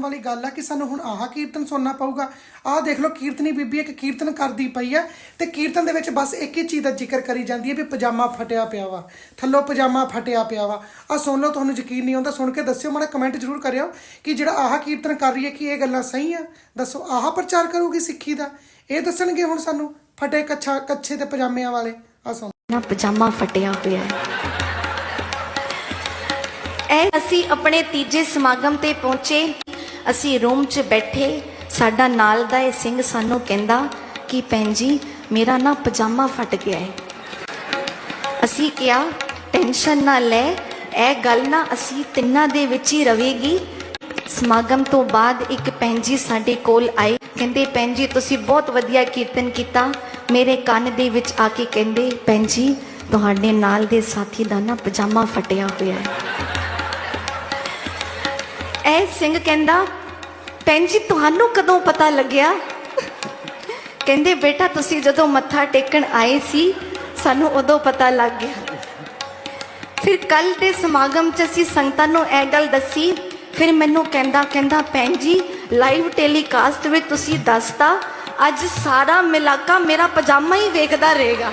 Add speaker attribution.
Speaker 1: ਸ਼ਰਮ ਵਾਲੀ ਗੱਲ ਆ ਕਿ ਸਾਨੂੰ ਹੁਣ ਆਹ ਕੀਰਤਨ ਸੁਣਨਾ ਪਊਗਾ। ਆਹ ਦੇਖ ਲਓ, ਕੀਰਤਨੀ ਬੀਬੀ ਇੱਕ ਕੀਰਤਨ ਕਰਦੀ ਪਈ ਆ ਤੇ ਕੀਰਤਨ ਦੇ ਵਿੱਚ ਬਸ ਇੱਕ ਹੀ ਚੀਜ਼ ਦਾ ਜ਼ਿਕਰ ਕਰੀ ਜਾਂਦੀ ਹੈ ਵੀ ਪਜਾਮਾ ਫਟਿਆ ਪਿਆ ਵਾ, ਥੱਲੋਂ ਪਜਾਮਾ ਫਟਿਆ ਪਿਆ ਵਾ। ਆ ਸੁਣ ਲਓ, ਤੁਹਾਨੂੰ ਯਕੀਨ ਨਹੀਂ ਆਉਂਦਾ, ਸੁਣ ਕੇ ਦੱਸਿਓ, ਮਾੜਾ ਕਮੈਂਟ ਜ਼ਰੂਰ ਕਰਿਓ ਕਿ ਜਿਹੜਾ ਆਹ ਕੀਰਤਨ ਕਰ ਰਹੀ ਹੈ ਕਿ ਇਹ ਗੱਲਾਂ ਸਹੀ ਆ? ਦੱਸੋ, ਆਹ ਪ੍ਰਚਾਰ ਕਰੂਗੀ ਸਿੱਖੀ ਦਾ? ਇਹ ਦੱਸਣਗੇ ਹੁਣ ਸਾਨੂੰ ਫਟੇ ਕੱਛਾ, ਕੱਛੇ ਤੇ ਪਜਾਮਿਆਂ ਵਾਲੇ। ਆ ਸੁਣ।
Speaker 2: ਨਾ ਪਜਾਮਾ ਫਟਿਆ ਪਿਆ। ਹੈ ਅਸੀਂ ਆਪਣੇ ਤੀਜੇ ਸਮਾਗਮ ਤੇ ਪਹੁੰਚੇ। ਅਸੀਂ ਰੂਮ 'ਚ ਬੈਠੇ, ਸਾਡਾ ਨਾਲ ਦਾ ਇਹ ਸਿੰਘ ਸਾਨੂੰ ਕਹਿੰਦਾ ਕਿ ਭੈਣ ਜੀ, ਮੇਰਾ ਨਾ ਪਜਾਮਾ ਫਟ ਗਿਆ ਹੈ। ਅਸੀਂ ਕਿਹਾ, ਟੈਨਸ਼ਨ ਨਾ ਲੈ, ਇਹ ਗੱਲ ਨਾ ਅਸੀਂ ਤਿੰਨਾਂ ਦੇ ਵਿੱਚ ਹੀ ਰਵੇਗੀ। ਸਮਾਗਮ ਤੋਂ ਬਾਅਦ ਇੱਕ ਭੈਣ ਜੀ ਸਾਡੇ ਕੋਲ ਆਏ। ਕਹਿੰਦੇ, ਭੈਣ ਜੀ, ਤੁਸੀਂ ਬਹੁਤ ਵਧੀਆ ਕੀਰਤਨ ਕੀਤਾ। ਮੇਰੇ ਕੰਨ ਦੇ ਵਿੱਚ ਆ ਕੇ ਕਹਿੰਦੇ, ਭੈਣ ਜੀ, ਤੁਹਾਡੇ ਨਾਲ ਦੇ ਸਾਥੀ ਦਾ ਨਾ ਪਜਾਮਾ ਫਟਿਆ ਹੋਇਆ ਹੈ ਇਹ ਸਿੰਘ ਕਹਿੰਦਾ, ਭੈਣ ਜੀ, ਤੁਹਾਨੂੰ ਕਦੋਂ ਪਤਾ ਲੱਗਿਆ? ਕਹਿੰਦੇ, ਬੇਟਾ, ਤੁਸੀਂ ਜਦੋਂ ਮੱਥਾ ਟੇਕਣ ਆਏ ਸੀ, ਸਾਨੂੰ ਉਦੋਂ ਪਤਾ ਲੱਗ ਗਿਆ। ਫਿਰ ਕੱਲ ਦੇ ਸਮਾਗਮ 'ਚ ਅਸੀਂ ਸੰਗਤਾਂ ਨੂੰ ਇਹ ਗੱਲ ਦੱਸੀ। ਫਿਰ ਮੈਨੂੰ ਕਹਿੰਦਾ ਕਹਿੰਦਾ, ਭੈਣ ਜੀ ਲਾਈਵ ਟੈਲੀਕਾਸਟ ਵਿੱਚ ਤੁਸੀਂ ਦੱਸਤਾ, ਅੱਜ ਸਾਰਾ ਮਿਲਾਕਾ ਮੇਰਾ ਪਜਾਮਾ ਹੀ ਵੇਖਦਾ ਰਹੇਗਾ।